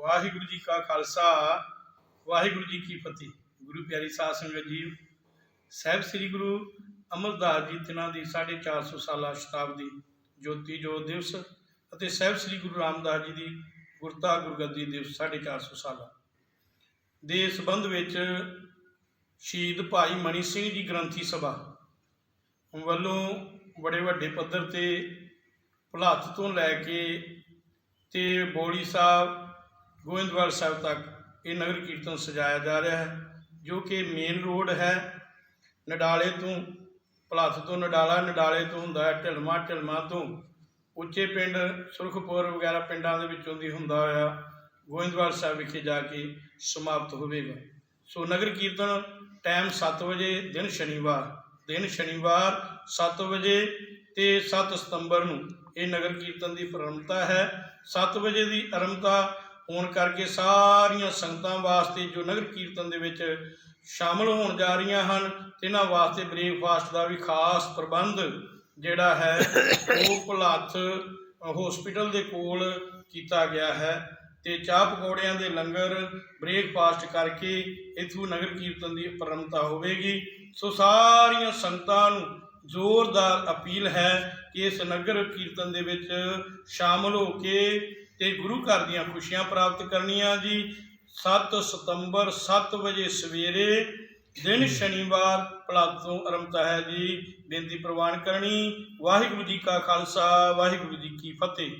ਵਾਹਿਗੁਰੂ ਜੀ ਕਾ ਖਾਲਸਾ, ਵਾਹਿਗੁਰੂ ਜੀ ਕੀ ਫਤਿਹ। ਗੁਰੂ ਪਿਆਰੀ ਸਾਧ ਸੰਗਤ ਜੀ ਸਾਹਿਬ ਸ੍ਰੀ ਗੁਰੂ ਅਮਰਦਾਸ ਜੀ ਤਿਨਾਂ ਦੀ 450 ਸਾਲਾ ਸ਼ਤਾਬਦੀ ਜੋਤੀ ਜੋਤ ਦਿਵਸ ਅਤੇ ਸਾਹਿਬ ਸ੍ਰੀ ਗੁਰੂ ਰਾਮਦਾਸ ਜੀ ਦੀ ਗੁਰਤਾ ਗੁਰਗੱਦੀ ਦਿਵਸ 450 ਸਾਲਾ। ਦੇ ਸੰਬੰਧ ਵਿੱਚ ਸ਼ਹੀਦ ਭਾਈ ਮਣੀ ਸਿੰਘ ਜੀ ਗ੍ਰੰਥੀ ਸਭਾ ਵੱਲੋਂ ਬੜੇ ਵੱਡੇ ਪੱਧਰ ਤੇ ਭੁਲਾਤ ਤੋਂ ਲੈ ਕੇ ਤੇ ਬੋੜੀ ਸਾਹਿਬ ਗੋਇੰਦਵਾਲ ਸਾਹਿਬ ਤੱਕ ਇਹ ਨਗਰ ਕੀਰਤਨ ਸਜਾਇਆ ਜਾ ਰਿਹਾ ਹੈ, ਜੋ ਕਿ ਮੇਨ ਰੋਡ ਹੈ। ਨਡਾਲੇ ਤੋਂ ਭਲਾਥ ਤੋਂ ਨਡਾਲਾ, ਨਡਾਲੇ ਤੋਂ ਹੁੰਦਾ ਹੈ ਢਿਲਮਾ ਢਿਲਮਾ ਤੋਂ। ਉੱਚੇ ਪਿੰਡ ਸੁਰਖਪੁਰ ਵਗੈਰਾ ਪਿੰਡਾਂ ਦੇ ਵਿੱਚੋਂ ਦੀ ਹੁੰਦਾ ਹੋਇਆ ਗੋਇੰਦਵਾਲ ਸਾਹਿਬ ਵਿਖੇ ਜਾ ਕੇ ਸਮਾਪਤ ਹੋਵੇਗਾ। ਸੋ ਨਗਰ ਕੀਰਤਨ ਟਾਈਮ 7 ਵਜੇ, ਦਿਨ ਸ਼ਨੀਵਾਰ। ਦਿਨ ਸ਼ਨੀਵਾਰ 7 ਵਜੇ ਤੇ 7 ਸਤੰਬਰ ਨੂੰ ਇਹ ਨਗਰ ਕੀਰਤਨ ਦੀ ਪ੍ਰਾਰੰਭਤਾ ਹੈ। 7 ਵਜੇ ਦੀ ਆਰੰਭਤਾ ਹੋਣ ਕਰਕੇ ਸਾਰੀਆਂ ਸੰਗਤਾਂ ਵਾਸਤੇ ਜੋ ਨਗਰ ਕੀਰਤਨ ਦੇ ਵਿੱਚ ਸ਼ਾਮਲ ਹੋਣ ਜਾ ਰਹੀਆਂ ਹਨ ਇਹਨਾਂ ਵਾਸਤੇ ਬ੍ਰੇਕਫਾਸਟ ਦਾ ਵੀ ਖਾਸ ਪ੍ਰਬੰਧ ਜਿਹੜਾ ਹੈ, ਉਹ ਭੁਲੱਥ ਹਸਪੀਟਲ ਦੇ ਕੋਲ ਕੀਤਾ ਗਿਆ ਹੈ ਤੇ ਚਾਹ ਪਕੌੜਿਆਂ ਦੇ ਲੰਗਰ ਬ੍ਰੇਕਫਾਸਟ ਕਰਕੇ ਇਥੋਂ ਨਗਰ ਕੀਰਤਨ ਦੀ ਪ੍ਰਾਰੰਭਤਾ ਹੋਵੇਗੀ। ਸੋ ਸਾਰੀਆਂ ਸੰਗਤਾਂ ਨੂੰ ਜ਼ੋਰਦਾਰ ਅਪੀਲ ਹੈ ਕਿ ਇਸ ਨਗਰ ਕੀਰਤਨ ਦੇ ਵਿੱਚ ਸ਼ਾਮਲ ਹੋ ਕੇ ਤੇ ਗੁਰੂ ਘਰ ਦੀਆਂ ਖੁਸ਼ੀਆਂ ਪ੍ਰਾਪਤ ਕਰਨੀਆਂ ਜੀ। 7 ਸਤੰਬਰ 7 ਵਜੇ ਸਵੇਰੇ ਦਿਨ ਸ਼ਨੀਵਾਰ ਭਲਾਤ ਤੋਂ ਆਰੰਭਤਾ ਹੈ ਜੀ। ਬੇਨਤੀ ਪ੍ਰਵਾਨ ਕਰਨੀ। ਵਾਹਿਗੁਰੂ ਜੀ ਕਾ ਖਾਲਸਾ ਵਾਹਿਗੁਰੂ ਜੀ ਕੀ ਫਤਿਹ।